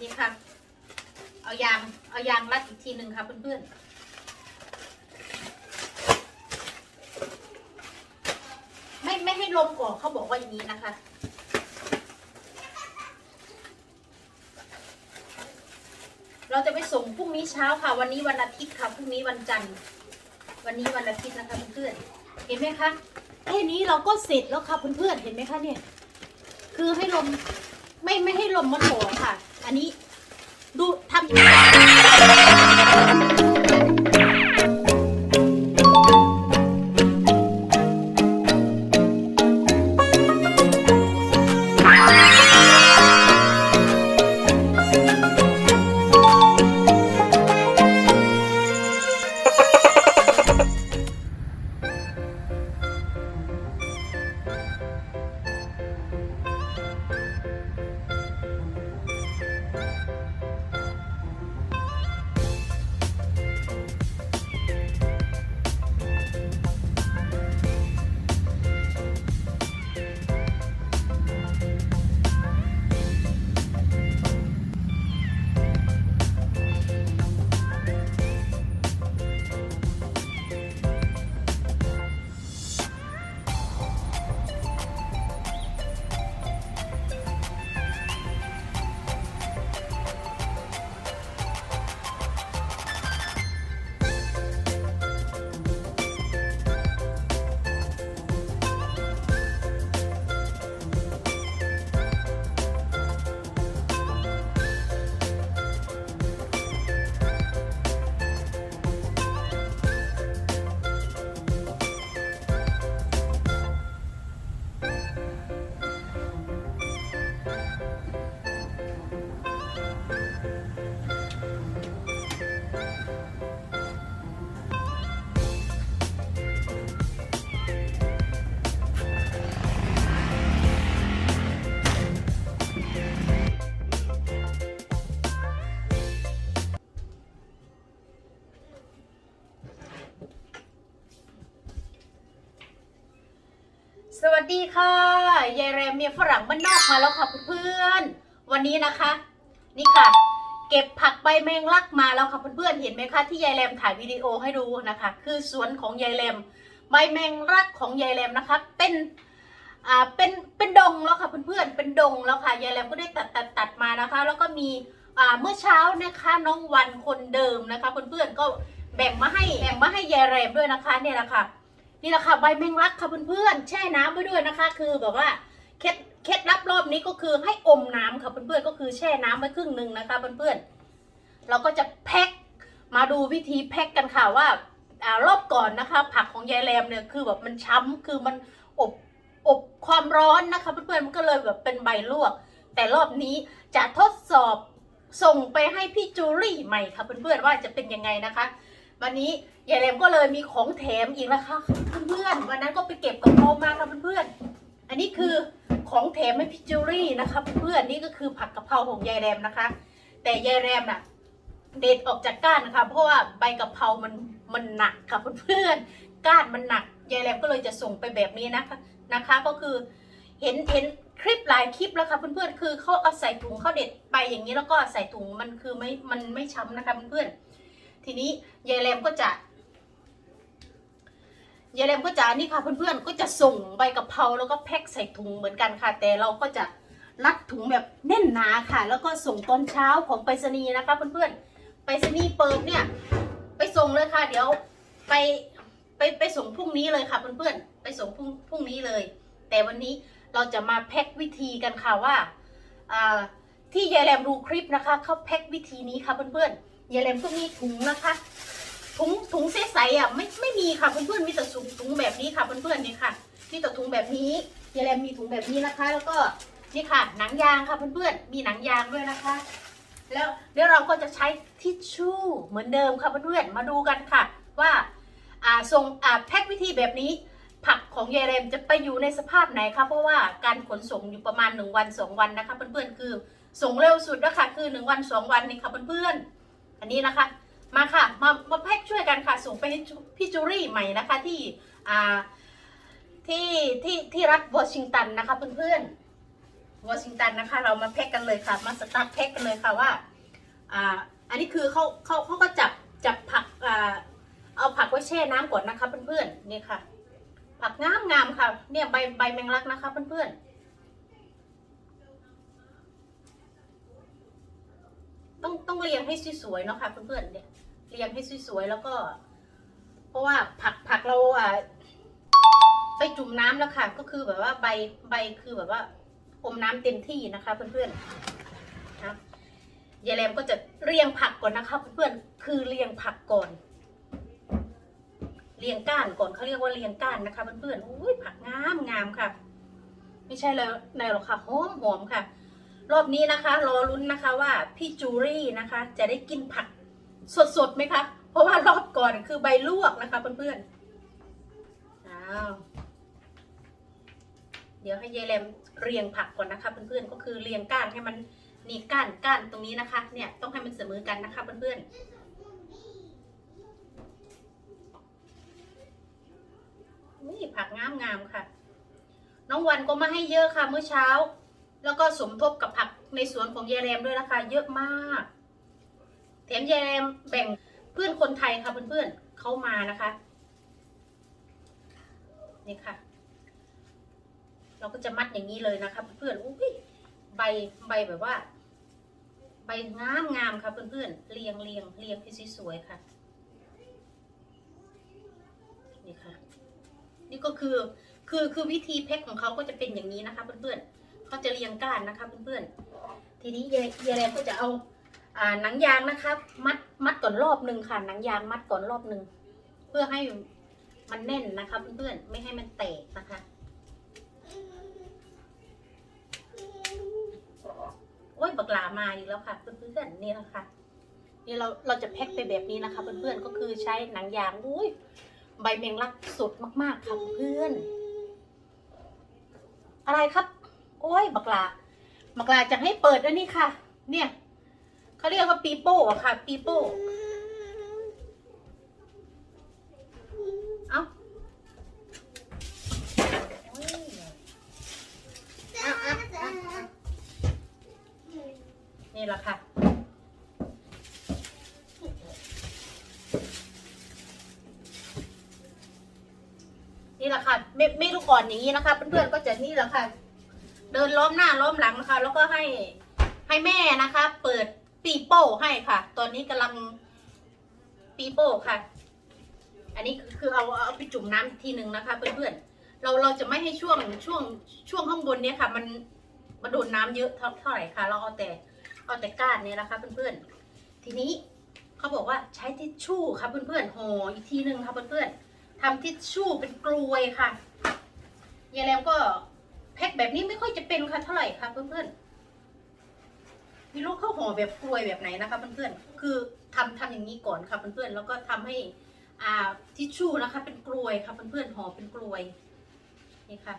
นี่ค่ะ เอายาง เอายางรัดอีกทีหนึ่งค่ะเพื่อนๆไม่ไม่ให้ลมก่อนเขาบอกว่าอย่างนี้นะคะ เราจะไปส่งพรุ่งนี้เช้าค่ะ วันนี้วันอาทิตย์ค่ะพรุ่งนี้วันจันทร์ วันนี้วันอาทิตย์นะคะเพื่อนๆเห็นไหมคะแค่นี้เราก็เสร็จแล้วค่ะเพื่อนๆเห็นไหมคะเนี่ย คือให้ลมไม่ไม่ให้ลมมันโหมค่ะ อันนี้ดูทำ ดีค่ะ ยายแรมเมียฝรั่งบ้านนอกมาแล้วค่ะเพื่อนๆ วันนี้นะคะ นี่ค่ะ เก็บผักใบแมงลักมาแล้วค่ะเพื่อนๆ เห็นไหมคะที่ยายแรมถ่ายวิดีโอให้ดูนะคะ คือสวนของยายแรมใบแมงลักของยายแรมนะคะ เป็น อ่า เป็น เป็นดงแล้วค่ะเพื่อนๆ เป็นดงแล้วค่ะ ยายแรมก็ได้ตัดตัดตัดมานะคะ แล้วก็มี อ่า เมื่อเช้านะคะน้องวันคนเดิมนะคะเพื่อนๆ ก็แบ่งมาให้ แบ่งมาให้ยายแรมด้วยนะคะเนี่ยแหละค่ะ นี่แหละค่ะใบแมงลักค่ะเพื่อนๆแช่น้ำไว้ด้วยนะคะ คือแบบว่าเคล็ดเคล็ดลับรอบนี้ก็คือให้อมน้ำค่ะเพื่อนๆก็คือแช่น้ำไว้ครึ่งหนึ่งนะคะเพื่อนๆเราก็จะแพ็คมาดูวิธีแพ็คกันค่ะว่าอ่ารอบก่อนนะคะ ผักของยายแรมเนี่ยคือแบบมันช้ำคือมันอบอบความร้อนนะคะเพื่อนๆมันก็เลยแบบเป็นใบลวก แต่รอบนี้จะทดสอบส่งไปให้พี่จูรี่ใหม่ค่ะเพื่อนๆว่าจะเป็นยังไงนะคะ วันนี้ยายแรมก็เลยมีของแถมอีกนะคะเพื่อนๆวันนั้นก็ไปเก็บกับโมมาค่ะเพื่อนๆอันนี้คือของแถมให้พี่จูรี่นะคะเพื่อนๆนี่ก็คือผักกะเพราของยายแรมนะคะ แต่ยายแรมน่ะเด็ดออกจากก้านนะคะ เพราะว่าใบกะเพรามันมันหนักค่ะเพื่อนๆก้านมันหนักยายแรมก็เลยจะส่งไปแบบนี้นะคะนะคะ ก็คือเห็นเห็นคลิปหลายคลิปแล้วค่ะเพื่อนๆคือเขาเอาใส่ถุงเขาเด็ดไปอย่างนี้แล้วก็ใส่ถุงมันคือไม่มันไม่ช้ำนะคะเพื่อนๆ ทีนี้ยายแรมก็จะยายแรมก็จะนี่ค่ะเพื่อนๆก็จะส่งใบกะเพราแล้วก็แพ็คใส่ถุงเหมือนกันค่ะ แต่เราก็จะรัดถุงแบบแน่นหนาค่ะ แล้วก็ส่งตอนเช้าของไปรษณีย์นะคะ เพื่อนๆไปรษณีย์เปิดเนี่ย ไปส่งเลยค่ะ เดี๋ยวไปไปไปส่งพรุ่งนี้เลยค่ะ เพื่อนๆไปส่งพรุ่งพรุ่งนี้เลย แต่วันนี้เราจะมาแพ็ควิธีกันค่ะว่าที่ยายแรมดูคลิปนะคะเขาแพ็ควิธีนี้ค่ะเพื่อนๆ ยายแรมก็มีถุงนะคะถุงถุงใสๆอะไม่ไม่มีค่ะเพื่อนๆมีแต่ถุงถุงแบบนี้ค่ะเพื่อนๆนี่ค่ะมีแต่ถุงแบบนี้ยายแรมมีถุงแบบนี้นะคะ แล้วก็นี่ค่ะหนังยางค่ะเพื่อนๆมีหนังยางด้วยนะคะ แล้วเดี๋ยวเราก็จะใช้ทิชชู่เหมือนเดิมค่ะเพื่อนๆมาดูกันค่ะ ว่าอ่าส่งอ่าแพ็ควิธีแบบนี้ ผักของยายเรมจะไปอยู่ในสภาพไหนคะเพราะว่าการขนส่งอยู่ประมาณหนึ่งวันสองวันนะคะเพื่อนๆคือส่งเร็วสุดนะคะคือหนึ่งวันสองวันนี่ค่ะเพื่อนๆ อันนี้นะคะ มาค่ะ มามาแพ็คช่วยกันค่ะ ส่งไปให้พี่จูรี่ใหม่นะคะที่อ่าที่ที่ที่รัฐวอชิงตันนะคะเพื่อนๆวอชิงตันนะคะ เรามาแพ็กกันเลยค่ะ มาสตาร์ทแพ็กกันเลยค่ะว่าอ่าอันนี้คือเขาเขาเขาก็จับจับผักอ่าเอาผักไว้แช่น้ำก่อนนะคะเพื่อนๆนี่ค่ะ ผักงามงามค่ะ เนี่ยใบใบแมงลักนะคะเพื่อนๆ ต้องต้องเรียงให้สวยๆเนาะค่ะเพื่อนๆเนี่ยเรียงให้สวยๆแล้วก็ เพราะว่าผักผักเราอ่าไปจุ่มน้ำแล้วค่ะ ก็คือแบบว่าใบใบคือแบบว่าอมน้ำเต็มที่นะคะ เพื่อนๆนะยายแรมก็จะเรียงผักก่อนนะคะเพื่อนๆคือเรียงผักก่อนเรียงก้านก่อนเขาเรียกว่าเรียงก้านนะคะเพื่อนๆอุ้ยผักงามงามค่ะ ไม่ใช่แล้วในหรอกค่ะหอมหอมค่ะ รอบนี้นะคะ รอลุ้นนะคะว่าพี่จูรี่นะคะ จะได้กินผักสดๆไหมคะ เพราะว่ารอบก่อนคือใบลวกนะคะเพื่อนๆอ้าวเดี๋ยวให้ยายแรมเรียงผักก่อนนะคะเพื่อนๆก็คือเรียงก้านให้มันนี่ก้านก้านตรงนี้นะคะ เนี่ยต้องให้มันเสมอกันนะคะเพื่อนๆนี่ผักงามงามๆค่ะ น้องวันก็มาให้เยอะค่ะเมื่อเช้า แล้วก็สมทบกับผักในสวนของยายแรมด้วยนะคะ เยอะมาก แถมยายแรมแบ่งเพื่อนคนไทยค่ะเพื่อนๆเขามานะคะ นี่ค่ะ เราก็จะมัดอย่างนี้เลยนะคะ เพื่อนๆอุ้ยใบใบแบบว่า ใบงามงามค่ะเพื่อนๆเรียงเรียงเรียงให้สวยๆค่ะนี่ค่ะ นี่ก็คือคือคือวิธีแพ็คของเขาก็จะเป็นอย่างนี้นะคะเพื่อนๆ เขาจะเรียงก้านนะคะเพื่อนๆ ทีนี้ยายยายแรมก็จะเอาอ่าหนังยางนะคะมัดมัดก่อนรอบหนึ่งค่ะหนังยางมัดก่อนรอบหนึ่งเพื่อให้มันแน่นนะคะเพื่อนๆไม่ให้มันแตกนะคะโอ้ยบักลามาอีกแล้วค่ะเพื่อนๆนี่แหละค่ะนี่เราเราจะแพ็คไปแบบนี้นะคะเพื่อนๆก็คือใช้หนังยางอุ้ยใบเมงลักสดมากๆค่ะเพื่อนอะไรครับ โอ้ยบักลาบักลาจะให้เปิดอันนี้ค่ะ เนี่ยเขาเรียกว่าปีโป้อะค่ะ ปีโป้เอาโอ้ยเอาเอาเอาเอานี่แหละค่ะนี่แหละค่ะเม็ดไม่ลูกอ่อนอย่างนี้นะคะเพื่อนๆก็จะนี่แหละค่ะ เดินล้อมหน้าล้อมหลังนะคะ แล้วก็ให้ให้แม่นะคะ เปิดปีโป้ให้ค่ะ ตอนนี้กำลังปีโป้ค่ะ อันนี้คือเอาเอาไปจุ่มน้ำอีกทีหนึ่งนะคะเพื่อนๆเราเราจะไม่ให้ช่วงช่วงช่วงข้างบนเนี้ยค่ะ มันมันโดนน้ำเยอะเท่าเท่าไหร่ค่ะ เราเอาแต่เอาแต่ก้านเนี่ยนะคะเพื่อนๆทีนี้เขาบอกว่าใช้ทิชชู่ค่ะเพื่อนๆห่ออีกทีหนึ่งค่ะเพื่อนๆทำทิชชู่เป็นกลวยค่ะยายแรมก็ แพ็คแบบนี้ไม่ค่อยจะเป็นค่ะเท่าไหร่ค่ะเพื่อนๆไม่รู้เขาห่อแบบกลวยแบบไหนนะคะเพื่อนๆคือทำทำอย่างนี้ก่อนค่ะเพื่อนๆแล้วก็ทำให้อ่าทิชชู่นะคะ เป็นกลวยค่ะเพื่อนๆห่อเป็นกลวยนี่ค่ะ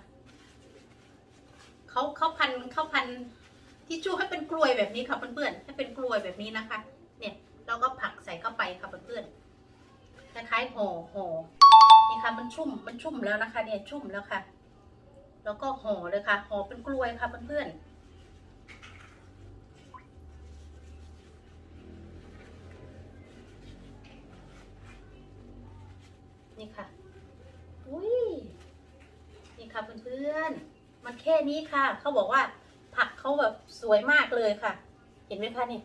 เขาเขาพันเขาพันทิชชู่ให้เป็นกลวยแบบนี้ค่ะเพื่อนๆให้เป็นกลวยแบบนี้นะคะ เนี่ยเราก็ผักใส่เข้าไปค่ะเพื่อนๆคล้ายๆห่อห่อนี่ค่ะมันชุ่มมันชุ่มแล้วนะคะ เนี่ยชุ่มแล้วค่ะ แล้วก็ห่อเลยค่ะห่อเป็นกล้วยค่ะเพื่อนๆนี่ค่ะอุ้ยนี่ค่ะเพื่อนๆมันแค่นี้ค่ะ เขาบอกว่าผักเขาแบบสวยมากเลยค่ะ เห็นไหมคะนี่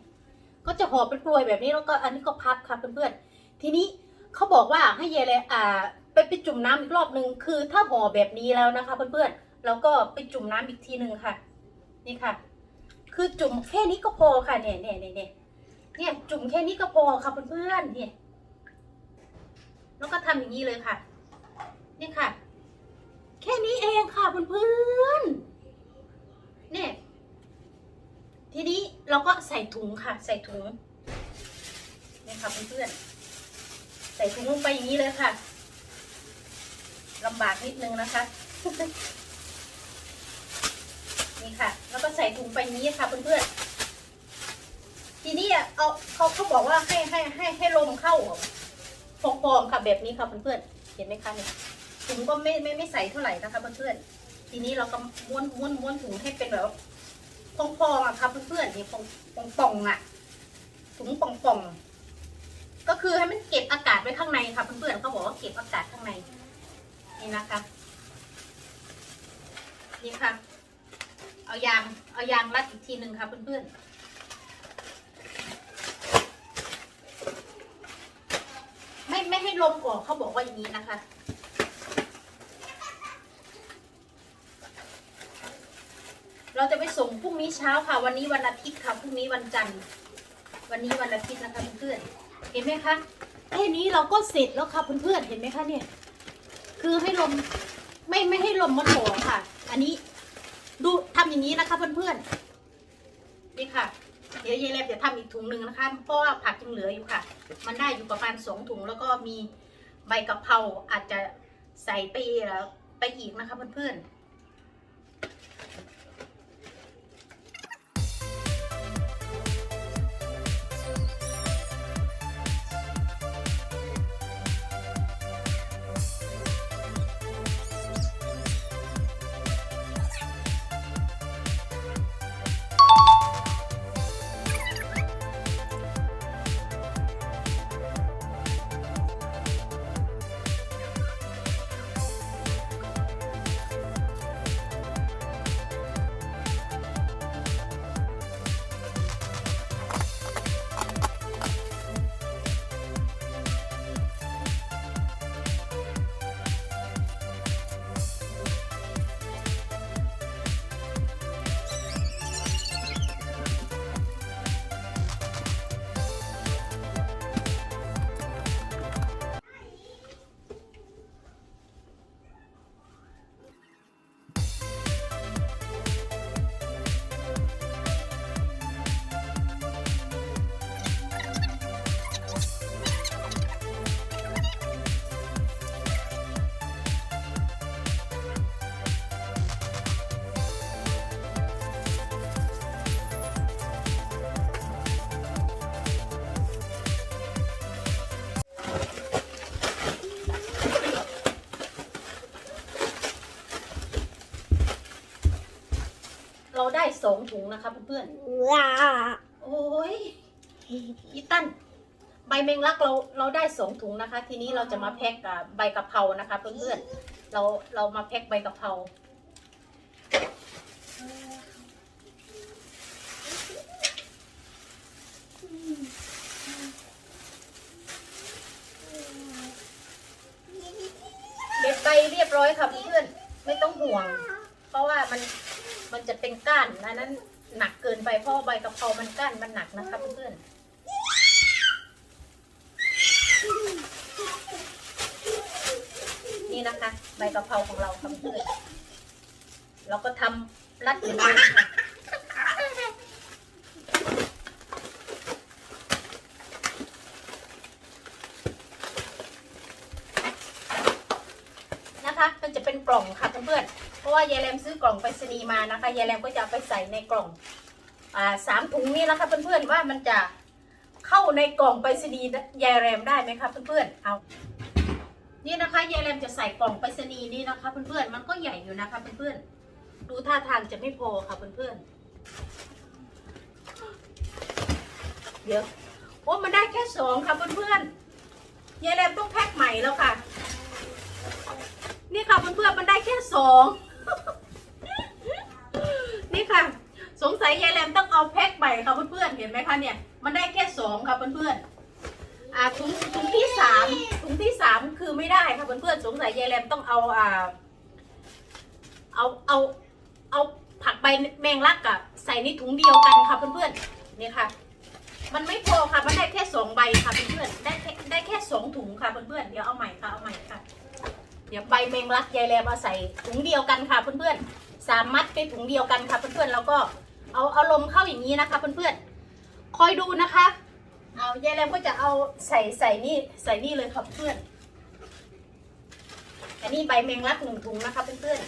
ก็จะห่อเป็นกลวยแบบนี้แล้วก็อันนี้ก็พับค่ะเพื่อนๆ ทีนี้เขาบอกว่าให้เยเลยอ่าไปไปจุ่มน้ำอีกรอบหนึ่งคือถ้าห่อแบบนี้แล้วนะคะเพื่อนๆ แล้วก็ไปจุ่มน้ำอีกทีหนึ่งค่ะ นี่ค่ะ คือจุ่มแค่นี้ก็พอค่ะเนี่ยเนี่ยเนี่ยเนี่ยเนี่ยจุ่มแค่นี้ก็พอค่ะเพื่อนๆเนี่ยแล้วก็ทำอย่างนี้เลยค่ะ นี่ค่ะ แค่นี้เองค่ะเพื่อนๆเนี่ยทีนี้เราก็ใส่ถุงค่ะ ใส่ถุงนี่ค่ะเพื่อนๆใส่ถุงลงไปอย่างนี้เลยค่ะลำบากนิดนึงนะคะ นี่ค่ะ แล้วก็ใส่ถุงไปนี้ค่ะเพื่อนๆ ทีนี้เอาเขาเขาบอกว่าให้ให้ให้ให้ลมเข้าฟองๆค่ะแบบนี้ค่ะเพื่อนๆ เห็นไหมคะเนี่ยถุงก็ไม่ไม่ไม่ใส่เท่าไหร่นะคะเพื่อนๆ ทีนี้เราก็ม้วนม้วนม้วนถุงให้เป็นแบบพองๆอะค่ะเพื่อนๆนี่ปองป่องอะถุงป่องป่องก็คือให้มันเก็บอากาศไว้ข้างในค่ะเพื่อนๆเขาบอกว่าเก็บอากาศข้างในนี่นะคะ นี่ค่ะ เอายาง เอายางรัดอีกทีหนึ่งค่ะเพื่อนๆไม่ไม่ให้ลมออกเขาบอกว่าอย่างนี้นะคะ เราจะไปส่งพรุ่งนี้เช้าค่ะ วันนี้วันอาทิตย์ค่ะพรุ่งนี้วันจันทร์ วันนี้วันอาทิตย์นะคะเพื่อนๆเห็นไหมคะแค่นี้เราก็เสร็จแล้วค่ะเพื่อนๆเห็นไหมคะเนี่ย คือให้ลมไม่ไม่ให้ลมมันโหมค่ะ อันนี้ ทำอย่างนี้นะคะเพื่อนๆนี่ค่ะ เดี๋ยวยายแลบจะทำอีกถุงหนึ่งนะคะ เพราะว่าผักยังเหลืออยู่ค่ะ มันได้อยู่ประมาณสองถุง แล้วก็มีใบกะเพราอาจจะใส่ไปไปอีกนะคะเพื่อนๆ สองถุงนะคะเพื่อนๆโอ้ยอีตันใบเมงลักเราเราได้สองถุงนะคะ ทีนี้เราจะมาแพ็กกับใบกะเพรานะคะเพื่อนๆเราเรามาแพ็กใบกะเพราเด็ดใบเรียบร้อยค่ะเพื่อนๆไม่ต้องห่วง เพราะว่ามัน มันจะเป็นก้านอันนั้นหนักเกินไปเพราะว่าใบกะเพรามันก้านมันหนักนะคะเพื่อนนี่นะคะ ใบกะเพราของเราค่ะเพื่อนเราก็ทำรัดเหมือนเดิมค่ะนะคะ มันจะเป็นกล่องค่ะเพื่อนๆ เพราะว่ายายแรมซื้อกล่องไปรษณีย์มานะคะยายแรมก็จะไปใส่ในกล่องอ่าสามถุงนี้นะคะเพื่อนๆว่ามันจะเข้าในกล่องไปรษณีย์ยายแรมได้ไหมคะเพื่อนๆเอานี่นะคะยายแรมจะใส่กล่องไปรษณีย์นี้นะคะเพื่อนๆมันก็ใหญ่อยู่นะคะเพื่อนๆดูท่าทางจะไม่พอค่ะเพื่อนๆเดี๋ยวโอ้มันได้แค่สองค่ะเพื่อนๆยายแรมต้องแพ็คใหม่แล้วค่ะ นี่ค่ะเพื่อนๆมันได้แค่สอง นี่ค่ะ สงสัยยายแรมต้องเอาแพ็คใหม่ค่ะเพื่อนๆเห็นไหมคะเนี่ย มันได้แค่สองค่ะเพื่อนๆอ่าถุงถุงที่สามถุงที่สามคือไม่ได้ค่ะเพื่อนๆสงสัยยายแรมต้องเอาอ่า เอาเอาเอาผักใบแมงลักอะใส่ในถุงเดียวกันค่ะเพื่อนๆนี่ค่ะ มันไม่พอค่ะมันได้แค่สองใบค่ะเพื่อนๆได้แค่ได้แค่สองถุงค่ะเพื่อนๆเดี๋ยวเอาใหม่ค่ะเอาใหม่ค่ะ เดี๋ยวใบแมงลักยายแรมเอาใส่ถุงเดียวกันค่ะเพื่อนๆสามมัดไปถุงเดียวกันค่ะเพื่อนๆแล้วก็เอาเอาลมเข้าอย่างนี้นะคะเพื่อนๆคอยดูนะคะ เอายายแรมก็จะเอาใส่ใส่นี่ใส่นี่เลยค่ะเพื่อนอันนี้ใบแมงลักหนึ่งถุงนะคะเพื่อนๆ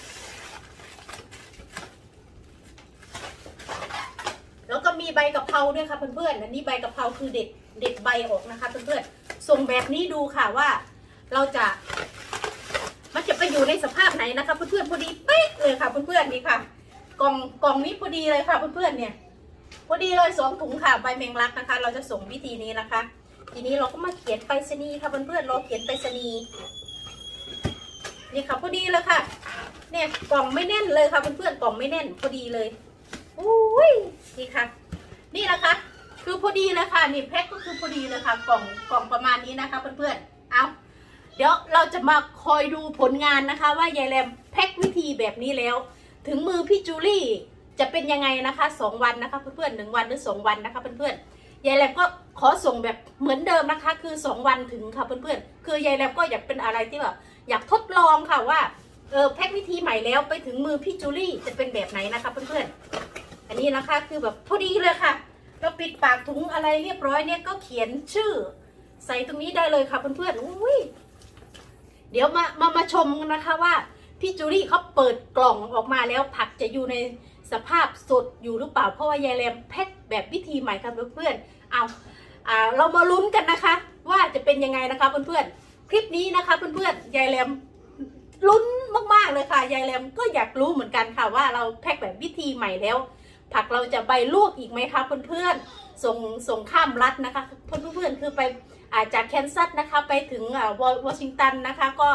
แล้วก็มีใบกะเพราด้วยค่ะเพื่อนๆ อันนี้ใบกะเพราคือเด็ดเด็ดใบออกนะคะเพื่อนๆ ส่งแบบนี้ดูค่ะว่าเราจะ จะอยู่ในสภาพไหนนะคะเพื่อนๆพอดีเป๊ะเลยค่ะเพื่อนๆนี่ค่ะ กล่องกล่องนี้พอดีเลยค่ะเพื่อนๆเนี่ยพอดีเลยสองถุงค่ะใบแมงลักนะคะ เราจะส่งวิธีนี้นะคะ ทีนี้เราก็มาเขียนไปรษณีย์ค่ะเพื่อนๆเราเขียนไปรษณีย์นี่ค่ะพอดีเลยค่ะ เนี่ยกล่องไม่แน่นเลยค่ะเพื่อนๆกล่องไม่แน่นพอดีเลยอุ้ยนี่ค่ะ นี่นะคะ คือพอดีเลยค่ะนี่แพ็คก็คือพอดีเลยค่ะ กล่องกล่องประมาณนี้นะคะเพื่อนๆเอา เดี๋ยวเราจะมาคอยดูผลงานนะคะ ว่ายายแรมแพ็ควิธีแบบนี้แล้ว ถึงมือพี่จูลี่จะเป็นยังไงนะคะสองวันนะคะเพื่อนๆหนึ่งวันหรือสองวันนะคะเพื่อนๆยายแรมก็ขอส่งแบบเหมือนเดิมนะคะ คือสองวันถึงค่ะเพื่อนๆคือยายแรมก็อยากเป็นอะไรที่แบบอยากทดลองค่ะว่าเออแพ็ควิธีใหม่แล้วไปถึงมือพี่จูลี่จะเป็นแบบไหนนะคะเพื่อนๆอันนี้นะคะคือแบบพอดีเลยค่ะเราปิดปากถุงอะไรเรียบร้อยเนี่ยก็เขียนชื่อ ใส่ตรงนี้ได้เลยค่ะเพื่อนๆอุ้ย เดี๋ยวมามามาชมกันนะคะว่าพี่จูลี่เขาเปิดกล่องออกมาแล้วผักจะอยู่ในสภาพสดอยู่หรือเปล่าเพราะว่ายายแรมแพ็คแบบวิธีใหม่ครับเพื่อนๆเอาอ่าเรามาลุ้นกันนะคะ ว่าจะเป็นยังไงนะคะเพื่อนๆคลิปนี้นะคะเพื่อนๆยายแรมลุ้นมากๆเลยค่ะยายแรมก็อยากรู้เหมือนกันค่ะว่าเราแพ็คแบบวิธีใหม่แล้ว ผักเราจะใบลวกอีกไหมคะเพื่อนๆส่งส่งข้ามรัฐนะคะ เพื่อนๆคือไป จากแคนซัสนะคะไปถึงอ่าวอวอชิงตันนะคะก็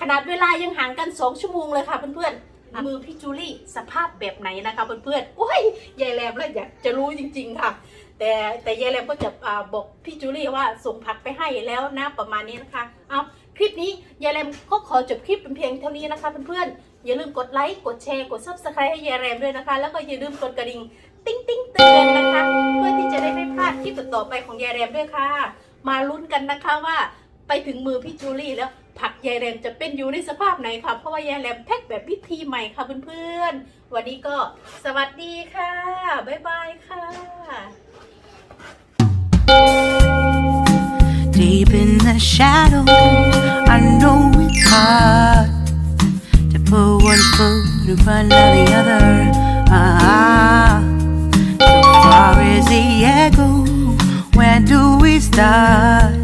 ขนาดเวลายังห่างกัน 2 ชั่วโมงเลยค่ะเพื่อนๆ มือพี่จูลี่สภาพแบบไหนนะคะเพื่อนๆโอ้ยยายแรมแล้วอยากจะรู้จริง ๆ ค่ะ แต่แต่ยายแรมก็จะอ่าบอกพี่จูลี่ว่าส่งผักไปให้แล้วนะประมาณนี้นะคะเอาคลิปนี้ยายแรมก็ขอจบคลิปเป็นเพียงเท่านี้นะคะเพื่อนๆอย่าลืมกดไลค์กดแชร์กด subscribe ให้ยายแรมด้วยนะคะ แล้วก็อย่าลืมกดกระดิ่ง ติ๊งติ๊งเตือนนะคะ เพื่อที่จะได้ไม่พลาดคลิปต่อๆไปของยายแรมด้วยค่ะ มาลุ้นกันนะคะว่าไปถึงมือพี่จูลี่แล้วผักยายแรมจะเป็นอยู่ในสภาพไหนคะเพราะว่ายายแรมแพ็คแบบวิธีใหม่ค่ะเพื่อนๆ วันนี้ก็สวัสดีค่ะ บ๊ายบายค่ะ Deep in the shadow I know it's hard to put one foot in front of the other. Ah, so far as the echo, where do die